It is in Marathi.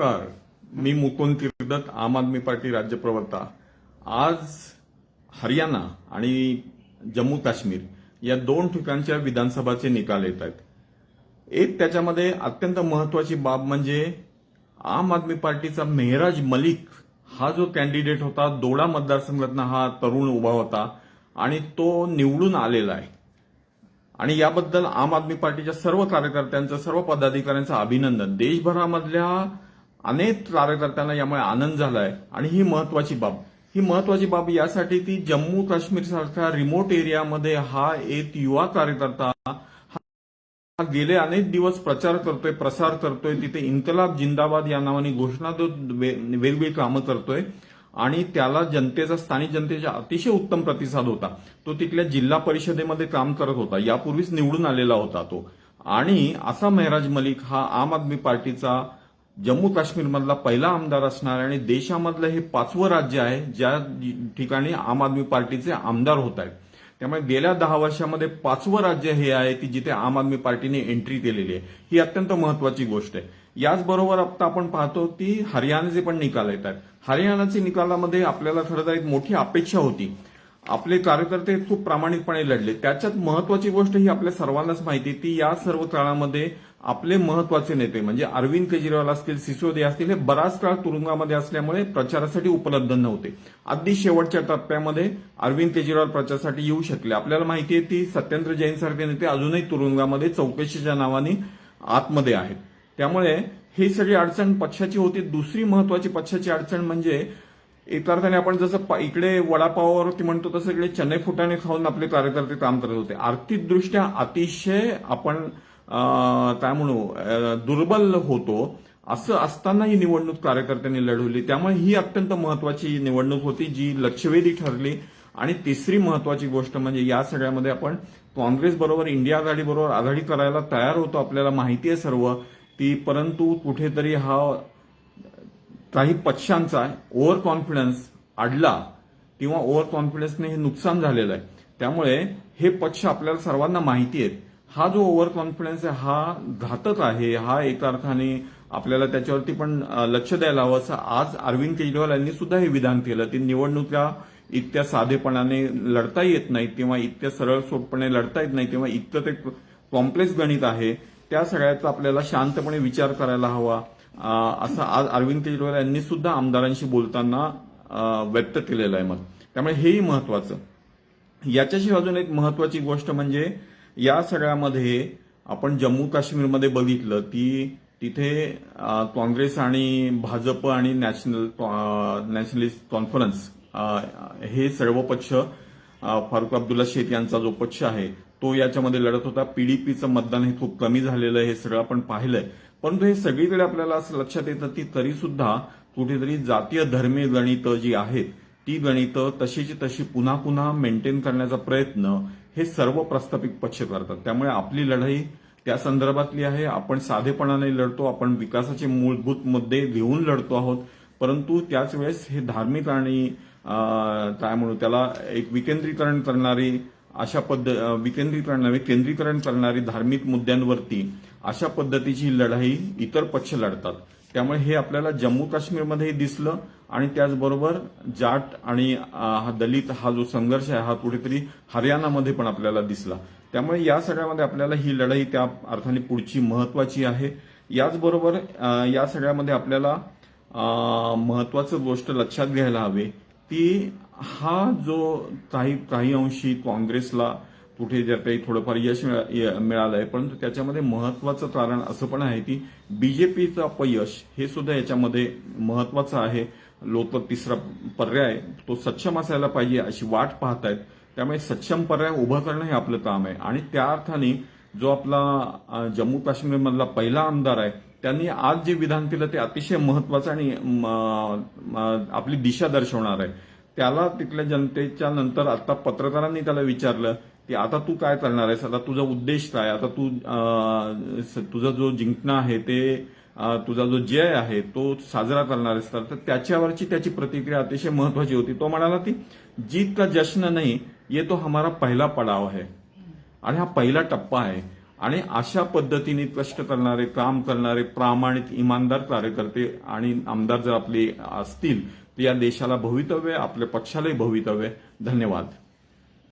नमस्कार. मी मुकुंद तीर्थदत्त आम आदमी पार्टी राज्य प्रवक्ता. आज हरियाणा आणि जम्मू काश्मीर या दोन ठिकाणच्या विधानसभाचे निकाल येत आहेत. एक त्याच्यामध्ये अत्यंत महत्वाची बाब म्हणजे आम आदमी पार्टीचा मेहराज मलिक हा जो कॅन्डिडेट होता दोडा मतदारसंघातनं हा तरुण उभा होता आणि तो निवडून आलेला आहे. आणि याबद्दल आम आदमी पार्टीच्या सर्व कार्यकर्त्यांचं सर्व पदाधिकाऱ्यांचं अभिनंदन. देशभरामधल्या अनेक कार्यकर्त्यांना यामुळे आनंद झालाय. आणि ही महत्वाची बाब. ही महत्वाची बाब यासाठी ती जम्मू काश्मीर सारख्या रिमोट एरियामध्ये हा एक युवा कार्यकर्ता हा गेले अनेक दिवस प्रचार करतोय प्रसार करतोय. तिथे इन्कलाब जिंदाबाद या नावाने घोषणा देत वे- वेगवेगळी कामं करतोय. आणि त्याला जनतेचा स्थानिक जनतेचा अतिशय उत्तम प्रतिसाद होता. तो तिथल्या जिल्हा परिषदेमध्ये काम करत होता. यापूर्वीच निवडून आलेला होता तो. आणि असा मेहराज मलिक हा आम आदमी पार्टीचा जम्मू काश्मीरमधला पहिला आमदार असणार आणि देशामधलं हे पाचवं राज्य आहे ज्या ठिकाणी आम आदमी पार्टीचे आमदार होत आहेत. त्यामुळे गेल्या दहा वर्षामध्ये पाचवं राज्य हे आहे की जिथे आम आदमी पार्टीने एंट्री केलेली आहे. ही अत्यंत महत्वाची गोष्ट आहे. याचबरोबर आता आपण पाहतो की हरियाणाचे पण निकाल येत आहेत. हरियाणाचे निकालामध्ये आपल्याला खरं तर एक मोठी अपेक्षा होती. आपले कार्यकर्ते खूप प्रामाणिकपणे लढले. त्याच्यात महत्वाची गोष्ट ही आपल्या सर्वांनाच माहिती ती या सर्व काळामध्ये आपले महत्त्वाचे नेते म्हणजे अरविंद केजरीवाल असतील सिसोदिया असतील हे बराच काळ तुरुंगामध्ये असल्यामुळे प्रचारासाठी उपलब्ध नव्हते. अगदी शेवटच्या टप्प्यामध्ये अरविंद केजरीवाल प्रचारासाठी येऊ शकले. आपल्याला माहिती आहे ती सत्येंद्र जैन सारखे नेते अजूनही तुरुंगामध्ये चौकशीच्या नावाने आतमध्ये आहेत. त्यामुळे ही सगळी अडचण पक्षाची होती. दुसरी महत्वाची पक्षाची अडचण म्हणजे एका अर्थाने आपण जसं प- इकडे वडापावावरती म्हणतो तसं इकडे चणे फुटाणे खाऊन आपले कार्यकर्ते काम करत होते. आर्थिकदृष्ट्या अतिशय आपण काय म्हणू दुर्बल होतो. असं असताना ही निवडणूक कार्यकर्त्यांनी लढवली. त्यामुळे ही अत्यंत महत्वाची निवडणूक होती जी लक्षवेधी ठरली. आणि तिसरी महत्वाची गोष्ट म्हणजे या सगळ्यामध्ये आपण काँग्रेस बरोबर इंडिया आघाडी बरोबर आघाडी करायला तयार होतो आपल्याला माहिती आहे सर्व. ती परंतु कुठेतरी हा काही पक्षांचा ओव्हर कॉन्फिडन्स अडला किंवा ओव्हर कॉन्फिडन्सने हे नुकसान झालेलं आहे. त्यामुळे हे पक्ष आपल्याला सर्वांना माहिती आहेत. हा जो ओव्हर कॉन्फिडन्स आहे हा घातक आहे. हा एका अर्थाने आपल्याला त्याच्यावरती पण लक्ष द्यायला हवं असं आज अरविंद केजरीवाल यांनी सुद्धा हे विधान केलं. ती निवडणुका इतक्या साधेपणाने लढता येत नाही किंवा इतक्या सरळ सोपपणे लढता येत नाही किंवा इतकं ते कॉम्प्लेक्स गणित आहे त्या सगळ्याचा आपल्याला शांतपणे विचार करायला हवा. असं आज अरविंद केजरीवाल यांनी सुद्धा आमदारांशी बोलताना व्यक्त केलेलं आहे मत. त्यामुळे हेही महत्वाचं. याच्याशी अजून एक महत्वाची गोष्ट म्हणजे या सगळ्यामध्ये आपण जम्मू काश्मीरमध्ये बघितलं की तिथे काँग्रेस आणि भाजप आणि नॅशनल नॅशनलिस्ट कॉन्फरन्स हे सर्व पक्ष फारुख अब्दुल्ला शेख यांचा जो पक्ष आहे तो याच्यामध्ये लढत होता. पीडीपीचं मतदान हे खूप कमी झालेलं आहे हे सगळं आपण पाहिलंय. परंतु हे सगळीकडे आपल्याला असं लक्षात येतं की तरी सुद्धा कुठेतरी जातीय धर्मीय गणितं जी आहेत ती गणितं तशीची तशी पुन्हा पुन्हा मेंटेन करण्याचा प्रयत्न हे सर्व प्रस्थापित पक्ष करतात. त्यामुळे आपली लढाई त्या संदर्भातली आहे. आपण साधेपणाने लढतो आपण विकासाचे मूलभूत मुद्दे घेऊन लढतो आहोत. परंतु त्याच वेळेस हे धार्मिक आणि काय म्हणू त्याला एक विकेंद्रीकरण करणारी अशा पद्ध विकेंद्रीकरण नव्हे केंद्रीकरण करणारी धार्मिक मुद्द्यांवरती अशा पद्धतीची लढाई इतर पक्ष लढतात. त्यामुळे हे आपल्याला जम्मू काश्मीरमध्येही दिसलं आणि त्याचबरोबर जाट आणि हा दलित हा जो संघर्ष आहे हा कुठेतरी हरियाणामध्ये पण आपल्याला दिसला. त्यामुळे या सगळ्यामध्ये आपल्याला ही लढाई त्या अर्थाने पुढची महत्वाची आहे. याचबरोबर या सगळ्यामध्ये आपल्याला महत्वाचं गोष्ट लक्षात घ्यायला हवे ती हा जो काही काही अंशी काँग्रेसला कुठे ज्या काही थोडंफार यश मिळा- य- मिळालंय परंतु त्याच्यामध्ये महत्वाचं कारण असं पण आहे की बीजेपीचं अपयश हे सुद्धा याच्यामध्ये महत्वाचं आहे. लोक तिसरा पर्याय तो सक्षम असायला पाहिजे अशी वाट पाहतायत. त्यामुळे सक्षम पर्याय उभं करणं हे आपलं काम आहे. आणि त्या अर्थाने जो आपला जम्मू काश्मीरमधला पहिला आमदार आहे त्यांनी आज जे विधान केलं ते अतिशय महत्वाचं आणि म, आपली दिशा दर्शवणार आहे. त्याला तिथल्या जनतेच्या नंतर आता पत्रकारांनी त्याला विचारलं की आता तू काय करणार आहेस? आता तुझा उद्देश काय? आता तू तुझा जो जिंकणं आहे ते तुझा जो जय आहे तो साजरा करणार आहेस. तर तर त्याच्यावरची त्याची प्रतिक्रिया अतिशय महत्वाची होती. तो म्हणाला की जीत का जश्न नाही ये तो हमारा पहिला पडाव आहे आणि हा पहिला टप्पा आहे. आणि अशा पद्धतीने कष्ट करणारे काम करणारे प्रामाणिक इमानदार कार्यकर्ते आणि आमदार जर आपले असतील तर या देशाला भवितव्य आपल्या पक्षालाही भवितव्य. आहे. धन्यवाद.